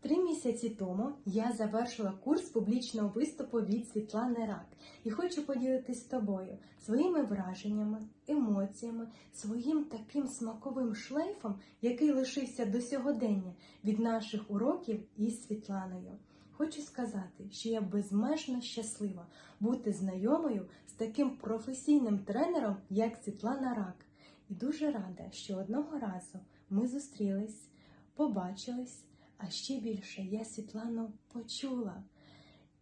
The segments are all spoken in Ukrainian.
Три місяці тому я завершила курс публічного виступу від Світлани Рак і хочу поділитися з тобою своїми враженнями, емоціями, своїм таким смаковим шлейфом, який лишився до сьогодення від наших уроків із Світланою. Хочу сказати, що я безмежно щаслива бути знайомою з таким професійним тренером, як Світлана Рак. І дуже рада, що одного разу ми зустрілись, побачились, а ще більше я Світлану почула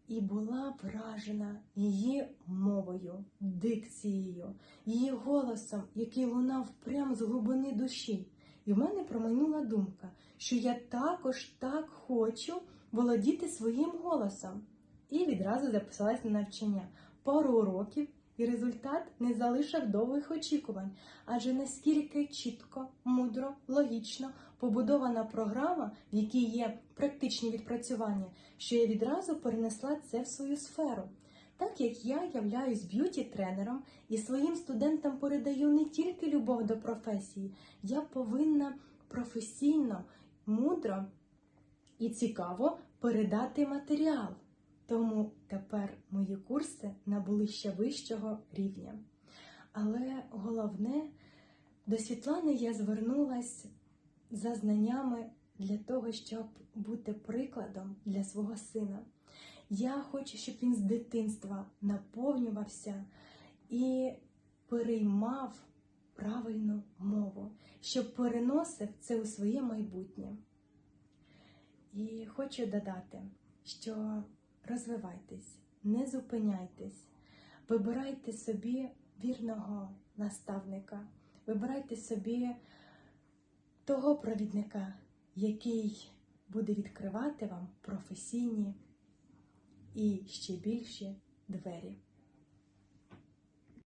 і була вражена її мовою, дикцією, її голосом, який лунав прямо з глибини душі. І в мене промайнула думка, що я також так хочу володіти своїм голосом. І відразу записалась на навчання. Пару уроків, і результат не залишив довгих очікувань, адже наскільки чітко, мудро, логічно побудована програма, в якій є практичні відпрацювання, що я відразу перенесла це в свою сферу. Так як я являюсь б'юті-тренером і своїм студентам передаю не тільки любов до професії, я повинна професійно, мудро і цікаво передати матеріал. Тому тепер мої курси набули ще вищого рівня. Але головне, до Світлани я звернулась за знаннями для того, щоб бути прикладом для свого сина. Я хочу, щоб він з дитинства наповнювався і переймав правильну мову, щоб переносив це у своє майбутнє. І хочу додати, що розвивайтесь, не зупиняйтесь, вибирайте собі вірного наставника, вибирайте собі того провідника, який буде відкривати вам професійні і ще більші двері.